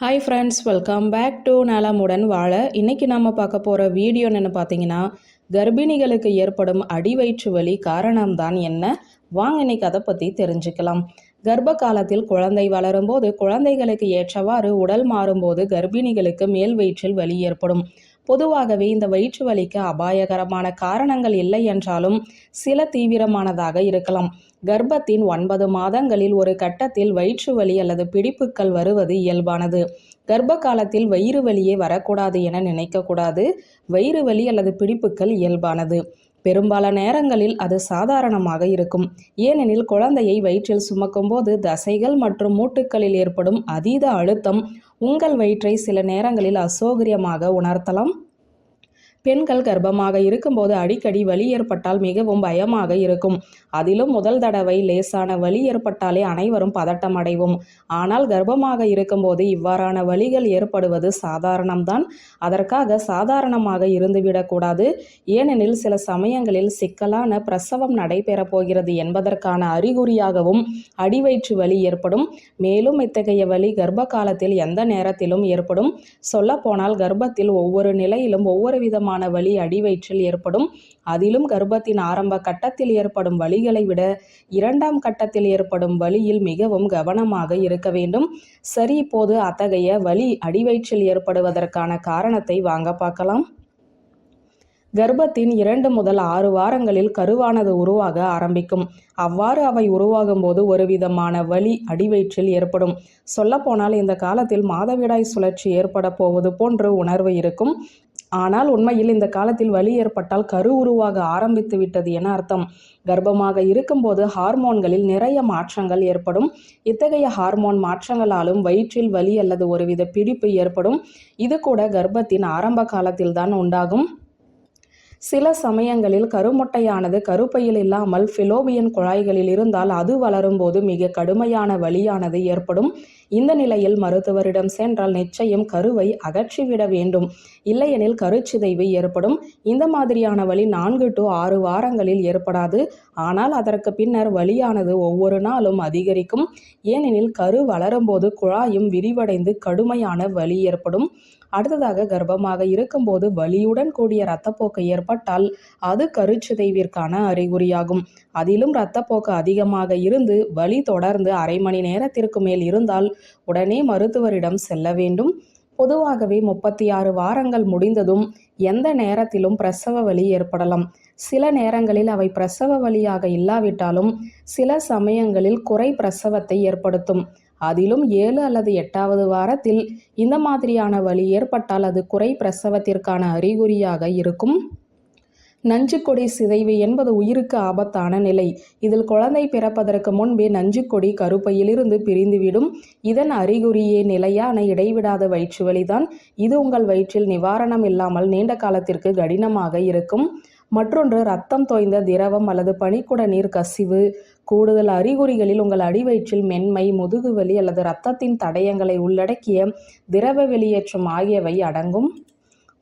Hi friends welcome back to நலமுடன் வாழ இன்னைக்கு நாம பார்க்க போகிற வீடியோ என்னென்னு பார்த்தீங்கன்னா கர்ப்பிணிகளுக்கு ஏற்படும் அடிவயிற்று வலி காரணம்தான் என்ன? வாங்க இன்னைக்கு அதை பற்றி தெரிஞ்சுக்கலாம். கர்ப்ப காலத்தில் குழந்தை வளரும்போது குழந்தைகளுக்கு ஏற்றவாறு உடல் மாறும்போது கர்ப்பிணிகளுக்கு மேல் வயிற்றில் வலி ஏற்படும். பொதுவாகவே இந்த வயிற்று வலிக்கு அபாயகரமான காரணங்கள் இல்லை என்றாலும் சில தீவிரமானதாக இருக்கலாம். கர்ப்பத்தின் ஒன்பது மாதங்களில் ஒரு கட்டத்தில் வயிற்று வலி அல்லது பிடிப்புகள் வருவது இயல்பானது. கர்ப்ப காலத்தில் வயிறு வலியே வரக்கூடாது என நினைக்கக்கூடாது. வயிறு வலி அல்லது பிடிப்புகள் இயல்பானது. பெரும்பாலான நேரங்களில் அது சாதாரணமாக இருக்கும். ஏனெனில் குழந்தையை வயிற்றில் சுமக்கும்போது தசைகள் மற்றும் மூட்டுக்களில் ஏற்படும் அதீத அழுத்தம் உங்கள் வயிற்றை சில நேரங்களில் அசௌகரியமாக உணர்த்தலாம். பெண்கள் கர்ப்பமாக இருக்கும்போது அடிக்கடி வலி ஏற்பட்டால் மிகவும் பயமாக இருக்கும். அதிலும் முதல் தடவை லேசான வலி ஏற்பட்டாலே அனைவரும் பதட்டம் அடைவோம். ஆனால் கர்ப்பமாக இருக்கும்போது இவ்வாறான வலிகள் ஏற்படுவது சாதாரணம்தான். அதற்காக சாதாரணமாக இருந்துவிடக்கூடாது. ஏனெனில் சில சமயங்களில் சிக்கலான பிரசவம் நடைபெறப் போகிறது என்பதற்கான அறிகுறியாகவும் அடிவயிற்று வலி ஏற்படும். மேலும் இத்தகைய வலி கர்ப்ப காலத்தில் எந்த நேரத்திலும் ஏற்படும். சொல்லப்போனால் கர்ப்பத்தில் ஒவ்வொரு நிலையிலும் ஒவ்வொரு விதமான விதமான வலி அடிவயிற்றில் ஏற்படும். அதிலும் கர்ப்பத்தின் ஆரம்ப கட்டத்தில் ஏற்படும் வலிகளை விட இரண்டாம் கட்டத்தில் ஏற்படும் வலியில் மிகவும் கவனமாக இருக்க வேண்டும். சரி இப்போது அத்தகைய வலி அடிவயிற்றில் ஏற்படுவதற்கான காரணத்தை வாங்க பார்க்கலாம். கர்ப்பத்தின் இரண்டு முதல் ஆறு வாரங்களில் கருவானது உருவாக ஆரம்பிக்கும். அவ்வாறு அவை உருவாகும் போது ஒரு விதமான வலி அடிவயிற்றில் ஏற்படும். சொல்லப்போனால் இந்த காலத்தில் மாதவிடாய் சுழற்சி ஏற்பட போவது போன்று உணர்வு இருக்கும். ஆனால் உண்மையில் இந்த காலத்தில் வலி ஏற்பட்டால் கரு உருவாக ஆரம்பித்து விட்டது என அர்த்தம். கர்ப்பமாக இருக்கும்போது ஹார்மோன்களில் நிறைய மாற்றங்கள் ஏற்படும். இத்தகைய ஹார்மோன் மாற்றங்களாலும் வயிற்றில் வலி அல்லது ஒருவித பிடிப்பு ஏற்படும். இது கூட கர்ப்பத்தின் ஆரம்ப காலத்தில்தான் உண்டாகும். சில சமயங்களில் கருமுட்டையானது கருப்பையில் இல்லாமல் ஃபிலோபியன் குழாய்களில் இருந்தால் அது வளரும்போது மிக கடுமையான வலியானது ஏற்படும். இந்த நிலையில் மருத்துவரிடம் சென்றால் நிச்சயம் கருவை அகற்றிவிட வேண்டும். இல்லையெனில் கருச்சிதைவு ஏற்படும். இந்த மாதிரியான வலி நான்கு டு ஆறு வாரங்களில் ஏற்படாது. ஆனால் அதற்கு பின்னர் வலியானது ஒவ்வொரு நாளும் அதிகரிக்கும். ஏனெனில் கரு வளரும்போது குழாயும் விரிவடைந்து கடுமையான வலி ஏற்படும். அடுத்ததாக கர்ப்பமாக இருக்கும்போது வலியுடன் கூடிய இரத்தப்போக்கு ஏற்பட்டால் அது கருச்சிதைவிற்கான அறிகுறியாகும். அதிலும் இரத்தப்போக்கு அதிகமாக இருந்து வலி தொடர்ந்து அரை மணி நேரத்திற்கு மேல் இருந்தால் உடனே மருத்துவரிடம் செல்ல வேண்டும். பொதுவாகவே முப்பத்தி ஆறு வாரங்கள் முடிந்ததும் எந்த நேரத்திலும் பிரசவ வலி ஏற்படலாம். சில நேரங்களில் அவை பிரசவ வழியாக இல்லாவிட்டாலும் சில சமயங்களில் குறை பிரசவத்தை ஏற்படுத்தும். அதிலும் ஏழு அல்லது எட்டாவது வாரத்தில் இந்த மாதிரியான வலி ஏற்பட்டால் அது குறை பிரசவத்திற்கான அறிகுறியாக இருக்கும். நஞ்சுக்கொடி சிதைவு என்பது உயிருக்கு ஆபத்தான நிலை. இதில் குழந்தை பிறப்பதற்கு முன்பே நஞ்சுக்கொடி கருப்பையிலிருந்து பிரிந்துவிடும். இதன் அறிகுறியே நிலையான இடைவிடாத வயிற்று வலிதான். இது உங்கள் வயிற்றில் நிவாரணம் இல்லாமல் நீண்ட காலத்திற்கு கடினமாக இருக்கும். மற்றொன்று ரத்தம் தோய்ந்த திரவம் அல்லது பனிக்குட நீர் கசிவு. கூடுதல் அறிகுறிகளில் உங்கள் அடிவயிற்றில் மென்மை முதுகுவலி அல்லது இரத்தத்தின் தடயங்களை உள்ளடக்கிய திரவ வெளியேற்றம் ஆகியவை அடங்கும்.